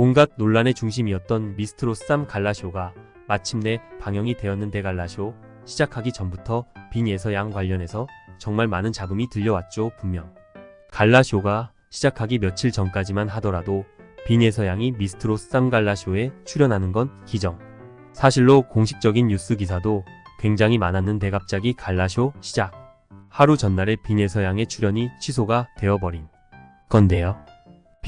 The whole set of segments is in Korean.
온갖 논란의 중심이었던 미스트로 쌈 갈라쇼가 마침내 방영이 되었는데 갈라쇼 시작하기 전부터 빈 예서 양 관련해서 정말 많은 잡음이 들려왔죠 분명. 갈라쇼가 시작하기 며칠 전까지만 하더라도 빈 예서 양이 미스트로 쌈 갈라쇼에 출연하는 건 기정. 사실로 공식적인 뉴스 기사도 굉장히 많았는데 갑자기 갈라쇼 시작. 하루 전날에 빈예서 양의 출연이 취소가 되어버린 건데요.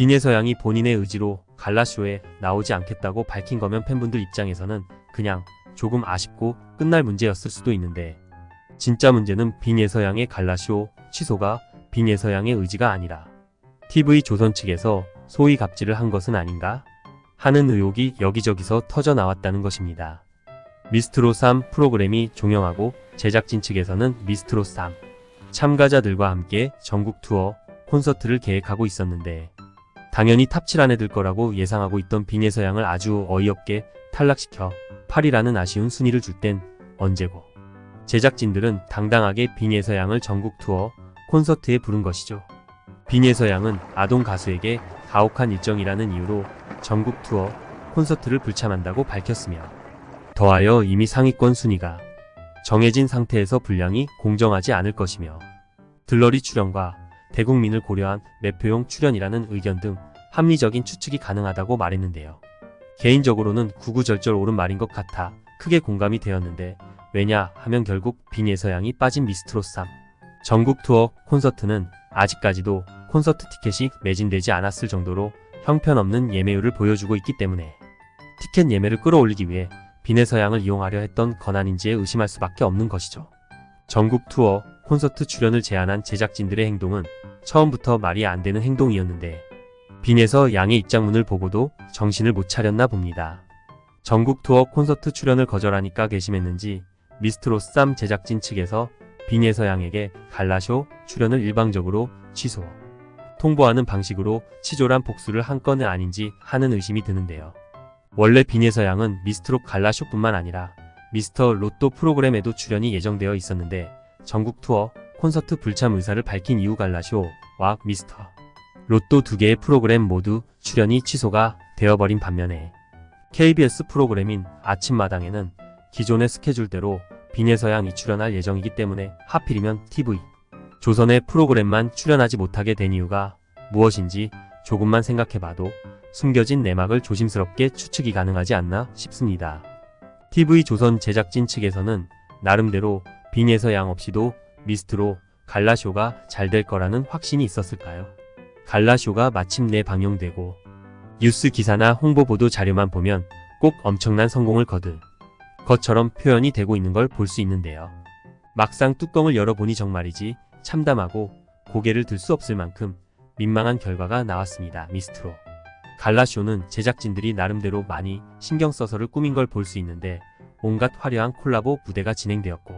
빈예서 양이 본인의 의지로 갈라쇼에 나오지 않겠다고 밝힌 거면 팬분들 입장에서는 그냥 조금 아쉽고 끝날 문제였을 수도 있는데 진짜 문제는 빈예서 양의 갈라쇼 취소가 빈예서 양의 의지가 아니라 TV 조선 측에서 소위 갑질을 한 것은 아닌가 하는 의혹이 여기저기서 터져 나왔다는 것입니다. 미스트로 3 프로그램이 종영하고 제작진 측에서는 미스트로 3 참가자들과 함께 전국 투어 콘서트를 계획하고 있었는데 당연히 탑7 안에 들 거라고 예상하고 있던 빈예서 양을 아주 어이없게 탈락시켜 8이라는 아쉬운 순위를 줄 땐 언제고 제작진들은 당당하게 빈예서 양을 전국 투어 콘서트에 부른 것이죠. 빈예서 양은 아동 가수에게 가혹한 일정이라는 이유로 전국 투어 콘서트를 불참한다고 밝혔으며 더하여 이미 상위권 순위가 정해진 상태에서 분량이 공정하지 않을 것이며 들러리 출연과 대국민을 고려한 매표용 출연이라는 의견 등 합리적인 추측이 가능하다고 말했는데요. 개인적으로는 구구절절 옳은 말인 것 같아 크게 공감이 되었는데 왜냐 하면 결국 빈 예서 양이 빠진 미스트로 쌈 전국 투어 콘서트는 아직까지도 콘서트 티켓이 매진되지 않았을 정도로 형편없는 예매율을 보여주고 있기 때문에 티켓 예매를 끌어올리기 위해 빈예서 양을 이용하려 했던 건안인지에 의심할 수밖에 없는 것이죠. 전국 투어 콘서트 출연을 제안한 제작진들의 행동은 처음부터 말이 안 되는 행동이었는데 빈에서 양의 입장문을 보고도 정신을 못 차렸나 봅니다. 전국 투어 콘서트 출연을 거절하니까 괘씸했는지 미스트로 쌈 제작진 측에서 빈에서 양에게 갈라쇼 출연을 일방적으로 취소, 통보하는 방식으로 치졸한 복수를 한 건은 아닌지 하는 의심이 드는데요. 원래 빈에서 양은 미스트로 갈라쇼뿐만 아니라 미스터 로또 프로그램에도 출연이 예정되어 있었는데 전국 투어 콘서트 불참 의사를 밝힌 이후 갈라쇼와 미스터 로또 두 개의 프로그램 모두 출연이 취소가 되어버린 반면에 KBS 프로그램인 아침마당에는 기존의 스케줄대로 빈예서양이 출연할 예정이기 때문에 하필이면 TV 조선의 프로그램만 출연하지 못하게 된 이유가 무엇인지 조금만 생각해봐도 숨겨진 내막을 조심스럽게 추측이 가능하지 않나 싶습니다. TV 조선 제작진 측에서는 나름대로 빈예서 양 없이도 미스트로 갈라쇼가 잘 될 거라는 확신이 있었을까요? 갈라쇼가 마침내 방영되고 뉴스 기사나 홍보 보도 자료만 보면 꼭 엄청난 성공을 거둘 것처럼 표현이 되고 있는 걸 볼 수 있는데요. 막상 뚜껑을 열어보니 정말이지 참담하고 고개를 들 수 없을 만큼 민망한 결과가 나왔습니다. 미스트로. 갈라쇼는 제작진들이 나름대로 많이 신경 써서를 꾸민 걸 볼 수 있는데 온갖 화려한 콜라보 무대가 진행되었고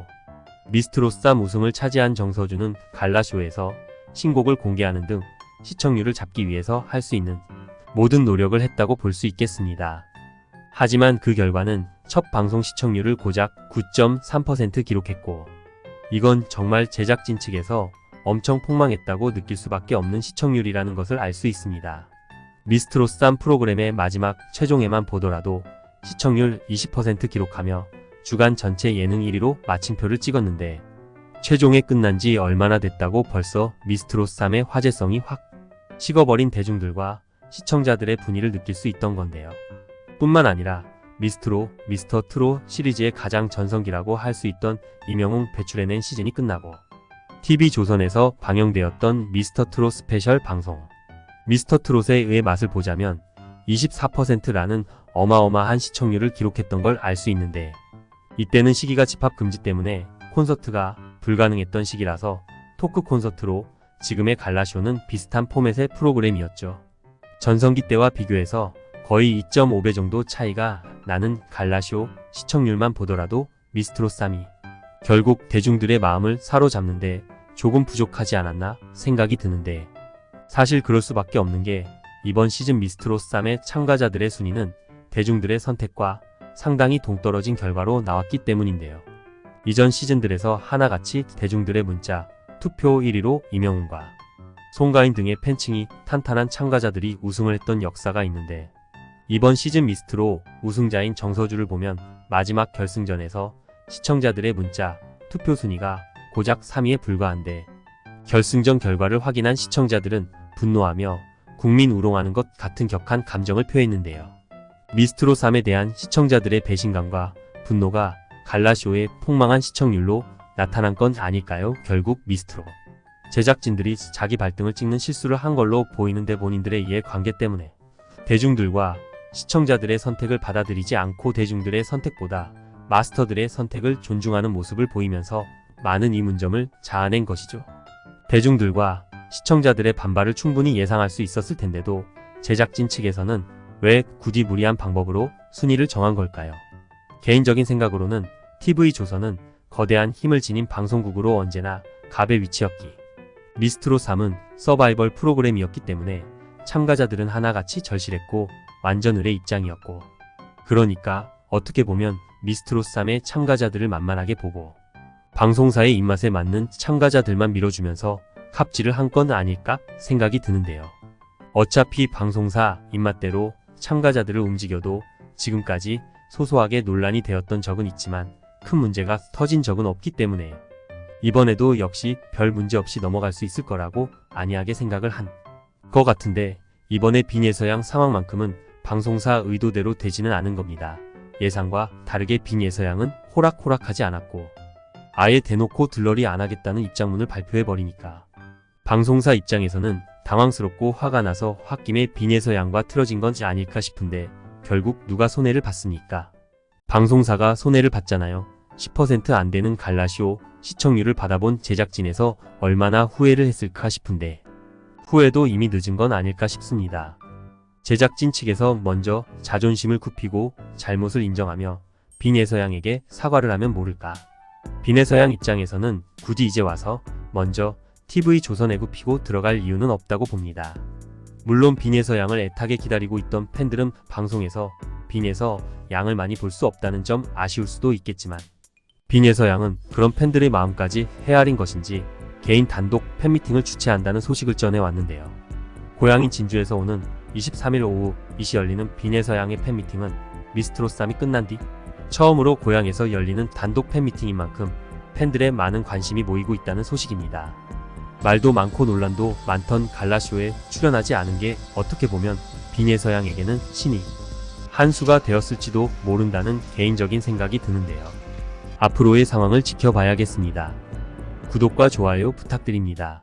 미스트로 쌈 우승을 차지한 정서준은 갈라쇼에서 신곡을 공개하는 등 시청률을 잡기 위해서 할 수 있는 모든 노력을 했다고 볼 수 있겠습니다. 하지만 그 결과는 첫 방송 시청률을 고작 9.3% 기록했고 이건 정말 제작진 측에서 엄청 폭망했다고 느낄 수밖에 없는 시청률이라는 것을 알 수 있습니다. 미스트로 쌈 프로그램의 마지막 최종에만 보더라도 시청률 20% 기록하며 주간 전체 예능 1위로 마침표를 찍었는데 최종에 끝난 지 얼마나 됐다고 벌써 미스트로 쌈의 화제성이 확 식어버린 대중들과 시청자들의 분위를 느낄 수 있던 건데요. 뿐만 아니라 미스트로 미스터 트로 시리즈의 가장 전성기라고 할 수 있던 이명웅 배출해낸 시즌이 끝나고 TV조선에서 방영되었던 미스터 트롯 스페셜 방송 미스터 트롯의 의 맛을 보자면 24%라는 어마어마한 시청률을 기록했던 걸 알 수 있는데 이때는 시기가 집합 금지 때문에 콘서트가 불가능했던 시기라서 토크 콘서트로 지금의 갈라쇼는 비슷한 포맷의 프로그램이었죠. 전성기 때와 비교해서 거의 2.5배 정도 차이가 나는 갈라쇼 시청률만 보더라도 미스트로 쌈이 결국 대중들의 마음을 사로잡는데 조금 부족하지 않았나 생각이 드는데 사실 그럴 수밖에 없는 게 이번 시즌 미스트로 쌈의 참가자들의 순위는 대중들의 선택과 상당히 동떨어진 결과로 나왔기 때문인데요. 이전 시즌들에서 하나같이 대중들의 문자, 투표 1위로 이명훈과 송가인 등의 팬층이 탄탄한 참가자들이 우승을 했던 역사가 있는데 이번 시즌 미스트로 우승자인 정서주를 보면 마지막 결승전에서 시청자들의 문자, 투표 순위가 고작 3위에 불과한데 결승전 결과를 확인한 시청자들은 분노하며 국민 우롱하는 것 같은 격한 감정을 표했는데요. 미스트로 3에 대한 시청자들의 배신감과 분노가 갈라쇼의 폭망한 시청률로 나타난 건 아닐까요? 결국 미스트로. 제작진들이 자기 발등을 찍는 실수를 한 걸로 보이는데 본인들의 이해 관계 때문에 대중들과 시청자들의 선택을 받아들이지 않고 대중들의 선택보다 마스터들의 선택을 존중하는 모습을 보이면서 많은 이문점을 자아낸 것이죠. 대중들과 시청자들의 반발을 충분히 예상할 수 있었을 텐데도 제작진 측에서는 왜 굳이 무리한 방법으로 순위를 정한 걸까요? 개인적인 생각으로는 TV조선은 거대한 힘을 지닌 방송국으로 언제나 갑의 위치였기. 미스트로 3은 서바이벌 프로그램이었기 때문에 참가자들은 하나같이 절실했고 완전 을의 입장이었고. 그러니까 어떻게 보면 미스트로 3의 참가자들을 만만하게 보고 방송사의 입맛에 맞는 참가자들만 밀어주면서 갑질을 한 건 아닐까 생각이 드는데요. 어차피 방송사 입맛대로 참가자들을 움직여도 지금까지 소소하게 논란이 되었던 적은 있지만 큰 문제가 터진 적은 없기 때문에 이번에도 역시 별 문제 없이 넘어갈 수 있을 거라고 안이하게 생각을 한것 같은데 이번에 빈예서양 상황만큼은 방송사 의도대로 되지는 않은 겁니다. 예상과 다르게 빈예서양은 호락호락하지 않았고 아예 대놓고 들러리 안 하겠다는 입장문을 발표해버리니까 방송사 입장에서는 당황스럽고 화가 나서 홧김에 빈예서양과 틀어진 건지 아닐까 싶은데 결국 누가 손해를 봤습니까? 방송사가 손해를 봤잖아요. 10%안 되는 갈라쇼 시청률을 받아본 제작진에서 얼마나 후회를 했을까 싶은데 후회도 이미 늦은 건 아닐까 싶습니다. 제작진 측에서 먼저 자존심을 굽히고 잘못을 인정하며 빈예서양에게 사과를 하면 모를까. 빈예서양 입장에서는 굳이 이제 와서 먼저 TV 조선에 굽히고 들어갈 이유는 없다고 봅니다. 물론 빈에서 양을 애타게 기다리고 있던 팬들은 방송에서 빈에서 양을 많이 볼 수 없다는 점 아쉬울 수도 있겠지만 빈에서 양은 그런 팬들의 마음까지 헤아린 것인지 개인 단독 팬미팅을 주최한다는 소식을 전해왔는데요. 고향인 진주에서 오는 23일 오후 2시 열리는 빈에서 양의 팬미팅은 미스트로 쌈이 끝난 뒤 처음으로 고향에서 열리는 단독 팬미팅인 만큼 팬들의 많은 관심이 모이고 있다는 소식입니다. 말도 많고 논란도 많던 갈라쇼에 출연하지 않은 게 어떻게 보면 빈예서양에게는 신이 한 수가 되었을지도 모른다는 개인적인 생각이 드는데요. 앞으로의 상황을 지켜봐야겠습니다. 구독과 좋아요 부탁드립니다.